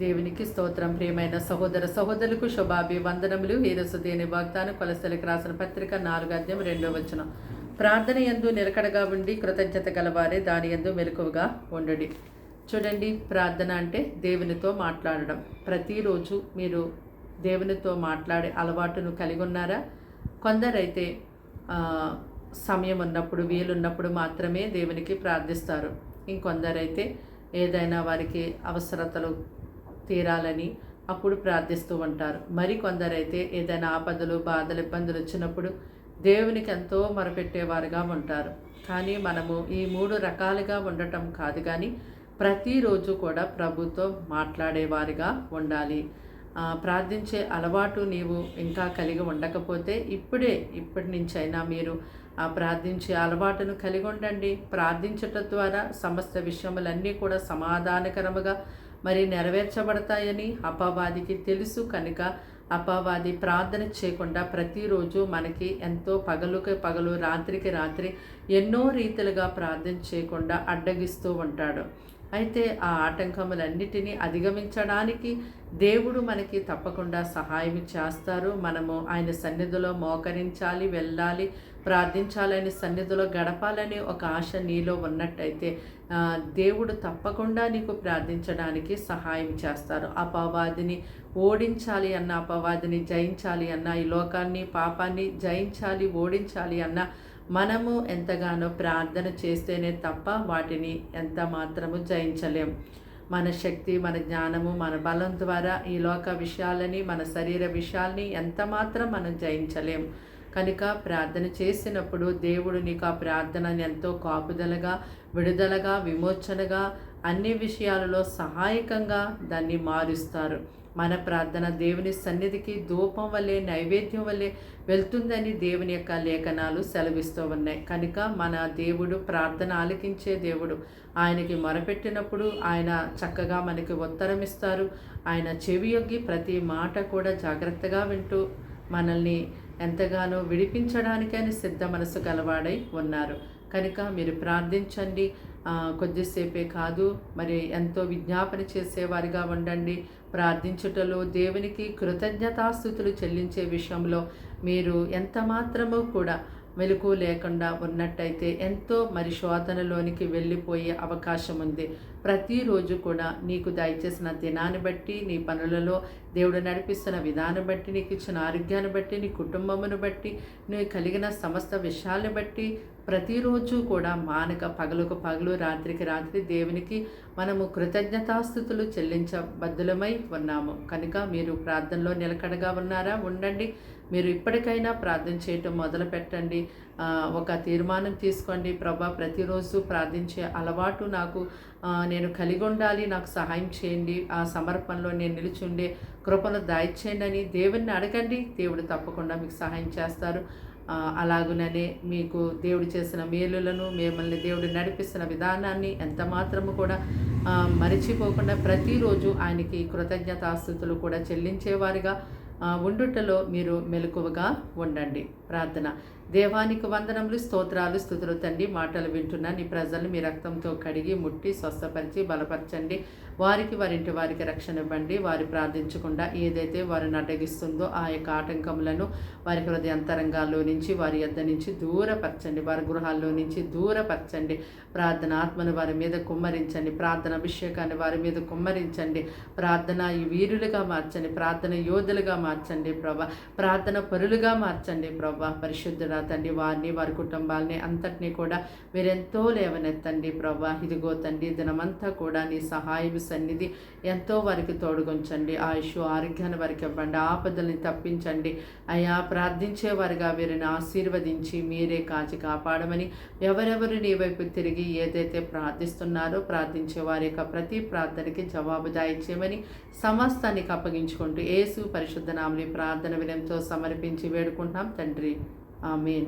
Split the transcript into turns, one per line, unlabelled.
దేవునికి స్తోత్రం ప్రియమైన సహోదర సహోదరులకు శుభాభి వందనములు హీరసు దేని వాగ్దానం కొలసలకు రాసిన పత్రిక నాలుగు అధ్యాయం రెండో వచనం. ప్రార్థన ఎందు నిలకడగా ఉండి కృతజ్ఞత గలవారే దాని ఎందు మెలకువగా ఉండడి. చూడండి ప్రార్థన అంటే దేవునితో మాట్లాడడం. ప్రతిరోజు మీరు దేవునితో మాట్లాడే అలవాటును కలిగి ఉన్నారా? కొందరైతే సమయం ఉన్నప్పుడు వీలున్నప్పుడు మాత్రమే దేవునికి ప్రార్థిస్తారు. ఇంకొందరైతే ఏదైనా వారికి అవసరతలు తీరాలని అప్పుడు ప్రార్థిస్తూ ఉంటారు. మరి కొందరైతే ఏదైనా ఆపదలు బాధలు ఇబ్బందులు వచ్చినప్పుడు దేవునికి ఎంతో మొరపెట్టేవారుగా ఉంటారు. కానీ మనము ఈ మూడు రకాలుగా ఉండటం కాదు కానీ ప్రతిరోజు కూడా ప్రభుతో మాట్లాడేవారిగా ఉండాలి. ప్రార్థించే అలవాటు నీవు ఇంకా కలిగి ఉండకపోతే ఇప్పుడే ఇప్పటి నుంచైనా మీరు ఆ ప్రార్థించే అలవాటును కలిగి ఉండండి. ప్రార్థించటం ద్వారా సమస్త విషయములన్నీ కూడా సమాధానకరముగా మరి నెరవేర్చబడతాయని అపవాదికి తెలుసు కనుక అపవాది ప్రార్థన చేయకుండా ప్రతిరోజు మనకి ఎంతో పగలుకి పగలు రాత్రికి రాత్రి ఎన్నో రీతిలుగా ప్రార్థన చేయకుండా అడ్డగిస్తూ ఉంటాడు. అయితే ఆ ఆటంకములన్నిటినీ అధిగమించడానికి దేవుడు మనకి తప్పకుండా సహాయం చేస్తారు. మనము ఆయన సన్నిధిలో మోకరించాలి వెళ్ళాలి ప్రార్థించాలని సన్నిధిలో గడపాలని ఒక ఆశ నీలో ఉన్నట్టయితే దేవుడు తప్పకుండా నీకు ప్రార్థించడానికి సహాయం చేస్తారు. అపవాదిని ఓడించాలి అన్న అపవాదిని జయించాలి అన్న ఈ లోకాన్ని పాపాన్ని జయించాలి ఓడించాలి అన్న మనము ఎంతగానో ప్రార్థన చేస్తేనే తప్ప వాటిని ఎంత మాత్రము జయించలేం. మన శక్తి మన జ్ఞానము మన బలం ద్వారా ఈ లోక విషయాలని మన శరీర విషయాల్ని ఎంత మాత్రం మనం జయించలేం. కనుక ప్రార్థన చేసినప్పుడు దేవుడు నీకు ఆ ప్రార్థనని ఎంతో కాపుదలగా విడుదలగా విమోచనగా అన్ని విషయాలలో సహాయకంగా దాన్ని మారుస్తారు. మన ప్రార్థన దేవుని సన్నిధికి ధూపం వల్లే నైవేద్యం వల్లే వెళ్తుందని దేవుని యొక్క లేఖనాలు సెలవిస్తూ ఉన్నాయి. కనుక మన దేవుడు ప్రార్థన ఆలకించే దేవుడు. ఆయనకి మొరపెట్టినప్పుడు ఆయన చక్కగా మనకి ఉత్తరం ఇస్తారు. ఆయన చెవి యొగ్గి ప్రతి మాట కూడా జాగ్రత్తగా వింటూ మనల్ని ఎంతగానో విడిపించడానికని సిద్ధ మనసు గలవాడై ఉన్నారు. కనుక మీరు ప్రార్థించండి. కొద్దిసేపే కాదు మరి ఎంతో విజ్ఞాపన చేసేవారిగా ఉండండి. ప్రార్థించుటలో దేవునికి కృతజ్ఞతాస్థుతులు చెల్లించే విషయంలో మీరు ఎంత మాత్రమూ కూడా మెలకు లేకుండా ఉన్నట్టయితే ఎంతో మరి శోధనలోనికి వెళ్ళిపోయే అవకాశం ఉంది. ప్రతిరోజు కూడా నీకు దయచేసిన దినాన్ని బట్టి నీ పనులలో దేవుడు నడిపిస్తున్న విధానం బట్టి నీకు ఇచ్చిన ఆరోగ్యాన్ని బట్టి నీ కుటుంబమును బట్టి నువ్వు కలిగిన సమస్త విషయాలను బట్టి ప్రతిరోజు కూడా మానక పగలకు పగలు రాత్రికి రాత్రి దేవునికి మనము కృతజ్ఞతాస్థుతులు చెల్లించబద్దులమై ఉన్నాము. కనుక మీరు ప్రార్థనలో నిలకడగా ఉన్నారా? ఉండండి. మీరు ఇప్పటికైనా ప్రార్థన చేయటం మొదలు పెట్టండి. ఒక తీర్మానం తీసుకోండి. ప్రభా ప్రతిరోజు ప్రార్థించే అలవాటు నాకు నేను కలిగి ఉండాలి నాకు సహాయం చేయండి ఆ సమర్పణలో నేను నిలుచుండే కృపను దాయిచేయండి అని దేవుణ్ణి అడగండి. దేవుడు తప్పకుండా మీకు సహాయం చేస్తారు. అలాగుననే మీకు దేవుడు చేసిన మేలులను మిమ్మల్ని దేవుడు నడిపిస్తున్న విధానాన్ని ఎంత మాత్రము కూడా మరిచిపోకుండా ప్రతిరోజు ఆయనకి కృతజ్ఞతాస్థుతులు కూడా చెల్లించేవారుగా ఉండుటలో మీరు మెలకువగా ఉండండి. ప్రార్థన. దేవానికి వందనములు స్తోత్రాలు స్థుతులు తండ్రి. మాటలు వింటున్న నీ ప్రజలను మీ రక్తంతో కడిగి ముట్టి స్వస్థపరిచి బలపరచండి. వారికి వారింటి వారికి రక్షణ ఇవ్వండి. వారు ప్రార్థించకుండా ఏదైతే వారిని అడ్డగిస్తుందో ఆ యొక్క ఆటంకములను వారి హృదయ అంతరంగాల్లో నుంచి వారి యొద్ద నుంచి దూరపరచండి. వారి గృహాల్లో నుంచి దూరపరచండి. ప్రార్థన ఆత్మను వారి మీద కుమ్మరించండి. ప్రార్థన అభిషేకాన్ని వారి మీద కుమ్మరించండి. ప్రార్థన వీరులుగా మార్చండి. ప్రార్థన యోధులుగా మార్చండి ప్రభా. ప్రార్థన పరులుగా మార్చండి ప్రభా. పరిశుద్ధుడా తండ్రి వారిని వారి కుటుంబాలని అంతటినీ కూడా మీరెంతో లేవనెత్తండి ప్రభా ఇదిగో తండ్రి దినమంతా కూడా నీ సహాయం సన్నిధి ఎంతో వారికి తోడుగుంచండి. ఆయుష్ ఆరోగ్యాన్ని వారికి ఇవ్వండి. ఆపదల్ని తప్పించండి. అయా ప్రార్థించేవారుగా వీరిని ఆశీర్వదించి మీరే కాచి కాపాడమని ఎవరెవరు నీ వైపు తిరిగి ఏదైతే ప్రార్థిస్తున్నారో ప్రార్థించే వారి యొక్క ప్రతి ప్రార్థనకి జవాబు దాయిచ్చేయమని సమస్తానికి అప్పగించుకుంటూ ఏసు పరిశుద్ధ నామని ప్రార్థన వినయంతో సమర్పించి వేడుకుంటున్నాం. తండ్రి. ആമേൻ